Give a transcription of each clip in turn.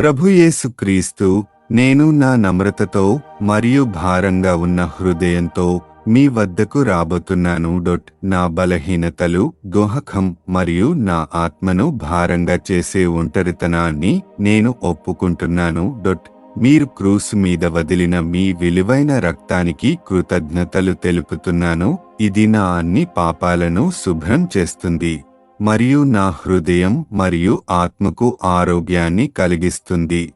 ప్రభుయేసుక్రీస్తు నేను నా నమ్రతతో మరియు భారంగా ఉన్న హృదయంతో మీ వద్దకు రాబోతున్నాను. డొట్ నా బలహీనతలు దోహకం మరియు నా ఆత్మను భారంగా చేసే ఒంటరితనాన్ని నేను ఒప్పుకుంటున్నాను. డొట్ మీరు క్రూస్ మీద వదిలిన మీ విలువైన రక్తానికి కృతజ్ఞతలు తెలుపుతున్నాను. ఇది నా అన్ని పాపాలను శుభ్రం చేస్తుంది. మరియు నా హృదయం మరియు ఆత్మకు ఆరోగ్యాన్ని కలిగిస్తుంది.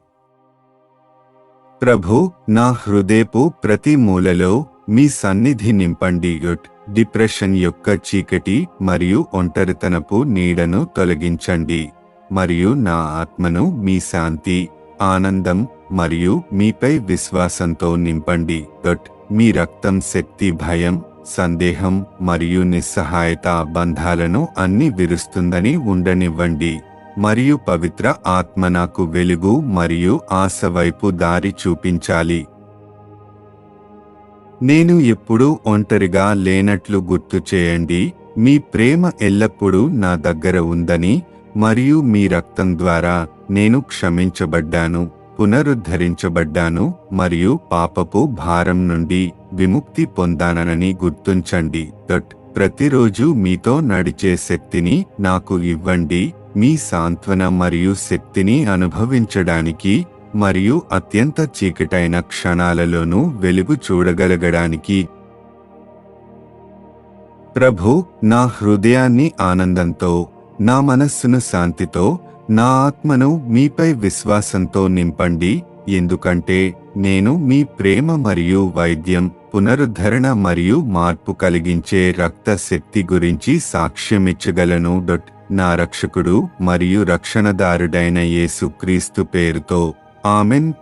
ప్రభు నా హృదయపు ప్రతి మూలలో మీ సన్నిధి నింపండి. గుట్ డిప్రెషన్ యొక్క చీకటి మరియు ఒంటరితనపు నీడను తొలగించండి. మరియు నా ఆత్మను మీ శాంతి ఆనందం మరియు మీపై విశ్వాసంతో నింపండి. డొట్ మీ రక్తం శక్తి భయం సందేహం మరియు నిస్సహాయత బంధాలను అన్ని విరుస్తుందని ఉండనివ్వండి. మరియు పవిత్ర ఆత్మ నాకు వెలుగు మరియు ఆశ వైపు దారి చూపించాలి. నేను ఎప్పుడూ ఒంటరిగా లేనట్లు గుర్తు చేయండి. మీ ప్రేమ ఎల్లప్పుడూ నా దగ్గర ఉందని మరియు మీ రక్తం ద్వారా నేను క్షమించబడ్డాను. పునరుద్ధరించబడ్డాను మరియు పాపపు భారం నుండి విముక్తి పొందానని గుర్తుంచండి. దట్ ప్రతిరోజు మీతో నడిచే శక్తిని నాకు ఇవ్వండి. మీ సాంత్వన మరియు శక్తిని అనుభవించడానికి మరియు అత్యంత చీకటైన క్షణాలలోనూ వెలుగు చూడగలగడానికి. ప్రభు నా హృదయాన్ని ఆనందంతో నా మనస్సును శాంతితో నా ఆత్మను మీపై విశ్వాసంతో నింపండి. ఎందుకంటే నేను మీ ప్రేమ మరియు వైద్యం పునరుద్ధరణ మరియు మార్పు కలిగించే రక్త శక్తి గురించి సాక్ష్యమిచ్చగలను. డొట్. నా రక్షకుడు మరియు రక్షణదారుడైన యేసుక్రీస్తు పేరుతో. ఆమెన్.